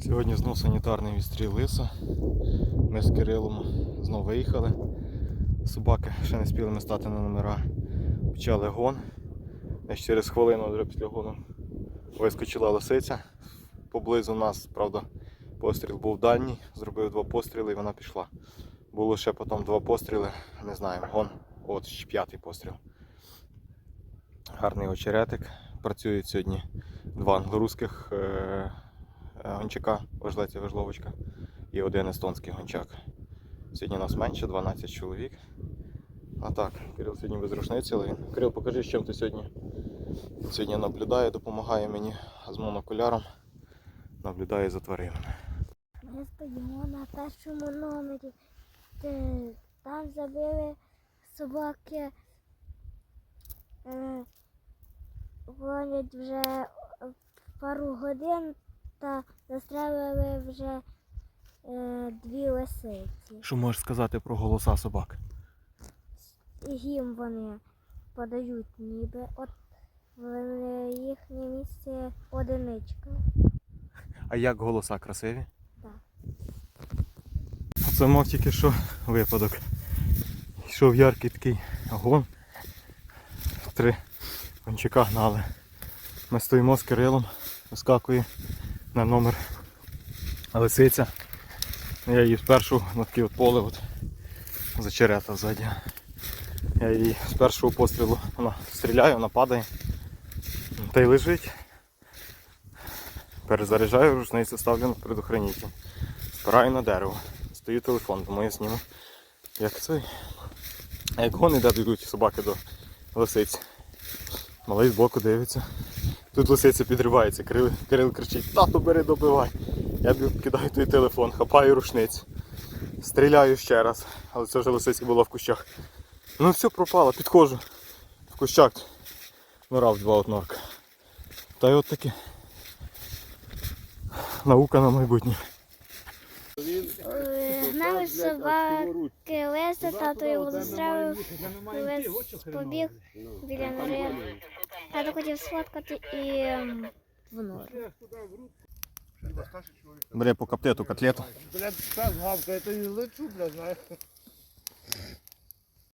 Сьогодні знов санітарний відстріл лиса. Ми з Кирилом знов виїхали. Собаки ще не спіли ми стати на номера. Почали гон. Десь через хвилину вже після гону вискочила лисиця. Поблизу нас, правда, постріл був дальній. Зробив два постріли і вона пішла. Було ще потім два постріли, не знаю, гон. От ще п'ятий постріл. Гарний очеретик. Працюють сьогодні два англорусських е- гончака, вожлеця вежловочка і один естонський гончак. Сьогодні нас менше, 12 чоловік. А так, Кирил сьогодні без рушниці, але він. Кирил, покажи, з чим ти сьогодні. Сьогодні наблюдає, допомагає мені з монокуляром. Наблюдає за тваринами. Ми стоїмо на першому номері. Там забили собаки. Гонять вже е, пару годин та застрелили вже е, дві лисиці. Що можеш сказати про голоса собак? Їм вони подають ніби. От в їхнє місце одиничка. А як голоса красиві? Так. Це мав тільки що випадок. Йшов яркий такий гон. Три гончака гнали. Ми стоїмо з Кирилом, вискакує на номер лисиця. Я її спершу на таке от поле от, зачерета ззаді. Я її з першого пострілу вона стріляє, вона падає. Та й лежить. Перезаряджаю рушницю, ставлю на предохранитель. Спираю на дерево. Стою телефон, думаю, я зніму. Як цей. А як де йдуть собаки до лисиці. Малий збоку дивиться. Тут лисиця підривається, Кирил, Кирил кричить, тату бери добивай. Я кидаю той телефон, хапаю рушницю. Стріляю ще раз, але це вже лисиця була в кущах. Ну все пропало, підходжу. В кущах нора в два от норка. Та й от таке. Наука на майбутнє. Е, Гнали собаки леса, тато його застрелив, побіг біля нори. Тато хотів сфоткати і ем, в нору. Бля, по каптету котлету. Блядь, так гавка, это не лечу, блядь, знаешь.